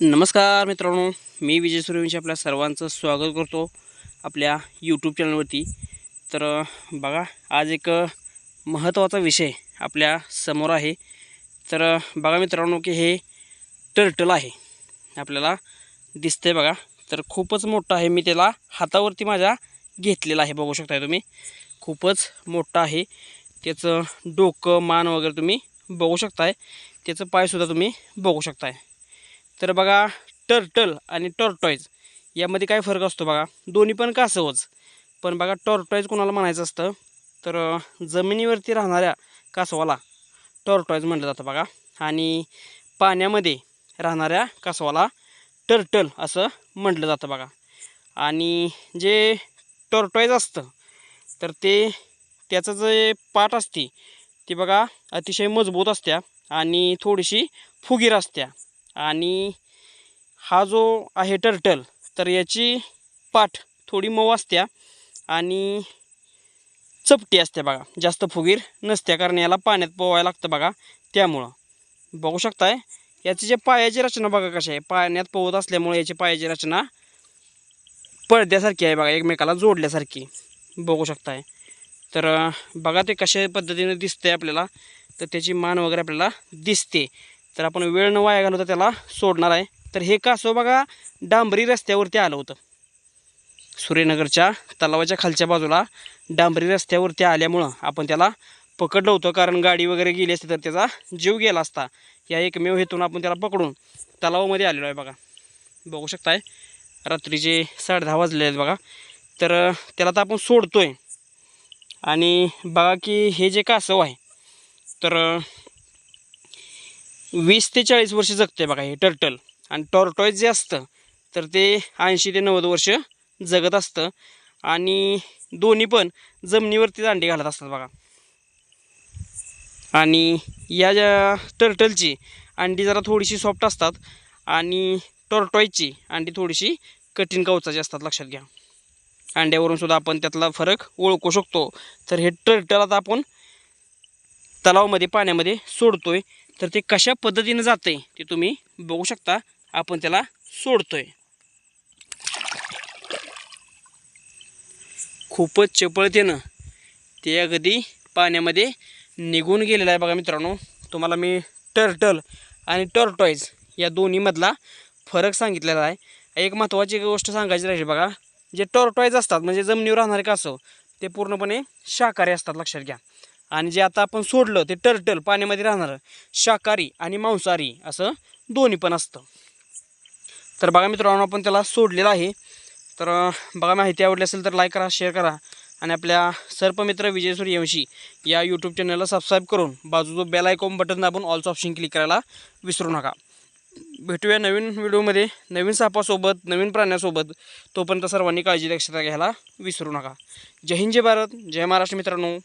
नमस्कार मित्रांनो मी विजय सूर्यवंशी आपल्या सर्वांचं स्वागत करतो आपल्या यूट्यूब चॅनलवरती तर बघा आज एक महत्त्वाचा विषय आपल्यासमोर आहे. तर बघा मित्रांनो की हे टर्टल आहे. आपल्याला दिसतंय बघा. तर खूपच मोठं आहे. मी त्याला हातावरती माझ्या घेतलेला आहे. बघू शकताय तुम्ही. खूपच मोठं आहे. त्याचं डोकं मान वगैरे तुम्ही बघू शकताय. त्याचं पायसुद्धा तुम्ही बघू शकताय. तर बघा टर्टल आणि टॉर्टॉईज यामध्ये काय फरक असतो बघा? दोन्ही पण कासवच. पण बघा टॉर्टॉईज कोणाला म्हणायचं असतं? तर जमिनीवरती राहणाऱ्या कासवाला टॉर्टॉईज म्हटलं जातं बघा. आणि पाण्यामध्ये राहणाऱ्या कासवाला टर्टल असं म्हटलं जातं बघा. आणि जे टॉर्टॉईज असतं तर ते त्याचं जे पाठ असते ती बघा अतिशय मजबूत असत्या आणि थोडीशी फुगीर असत्या. आणि हा जो आहे टर्टल तर याची पाठ थोडी मऊ असत्या आणि चपटी असते बघा. जास्त फुगीर नसत्या कारण याला पाण्यात पोवायला लागतं बघा. त्यामुळं. बघू शकताय? याची जे पायाची रचना बघा कशी आहे. पाण्यात पोहत असल्यामुळे याची पायाची रचना पडद्यासारखी आहे बघा एकमेकाला जोडल्यासारखी. बघू शकताय. तर बघा ते कशा पद्धतीने दिसते आपल्याला. तर त्याची मान वगैरे आपल्याला दिसते. तर आपण वेळ न वाया घालवता त्याला सोडणार आहे. तर हे कासव बघा डांबरी रस्त्यावरती आलं होतं. सूर्यनगरच्या तलावाच्या खालच्या बाजूला डांबरी रस्त्यावरती आल्यामुळं आपण त्याला पकडलं होतं. कारण गाडी वगैरे गेली असते तर त्याचा जीव गेला असता. या एकमेव हेतून आपण त्याला पकडून तलावामध्ये आलेलो आहे बघा. बघू शकताय रात्रीचे साडे दहा वाजले आहेत बघा. तर त्याला तर आपण सोडतो आहे आणि बघा की हे जे कासव आहे तर वीस ते चाळीस वर्ष जगते बघा हे टर्टल आणि टॉर्टॉईज जे असतं तर ते ऐंशी ते नव्वद वर्ष जगत असतं. आणि दोन्ही पण जमिनीवरतीच अंडी घालत असतात बघा. आणि या ज्या टर्टलची अंडी जरा थोडीशी सॉफ्ट असतात आणि टॉर्टॉईजची अंडी थोडीशी कठीण कवचाची असतात लक्षात घ्या. अंड्यावरून सुद्धा आपण त्यातला फरक ओळखू शकतो. तर हे टर्टल आता आपण तलावामध्ये पाण्यामध्ये सोडतो आहे तर ते कशा पद्धतीनं जातं आहे ते तुम्ही बघू शकता. आपण त्याला सोडतो आहे खूपच चपळतेनं ते अगदी पाण्यामध्ये निघून गेलेलं आहे बघा मित्रांनो. तुम्हाला मी टर्टल आणि टॉर्टॉईज या दोन्हीमधला फरक सांगितलेला आहे. एक महत्त्वाची गोष्ट सांगायची राहिली बघा. जे टॉर्टॉईज असतात म्हणजे जमिनीवर राहणारे कासव ते पूर्णपणे शाकाहारी असतात लक्षात घ्या. आणि जे आता आपण सोडलं ते टर्टल पाण्यामध्ये राहणारं शाकाहारी आणि मांसाहारी असं दोन्ही पण असतं. तर बघा मित्रांनो आपण त्याला सोडलेलं आहे. तर बघा माहिती आवडली असेल तर लाईक करा शेअर करा. आणि आपल्या सर्पमित्र विजय सूर्यवंशी या यूट्यूब चॅनलला सबस्क्राईब करून बाजूचं बेल आयकॉन बटन दाबून ऑल्स ऑप्शन क्लिक करायला विसरू नका. भेटूया नवीन व्हिडिओमध्ये नवीन सापासोबत नवीन प्राण्यासोबत. तोपर्यंत सर्वांनी काळजी दक्षता घ्यायला विसरू नका. जय हिंद जय भारत जय महाराष्ट्र मित्रांनो.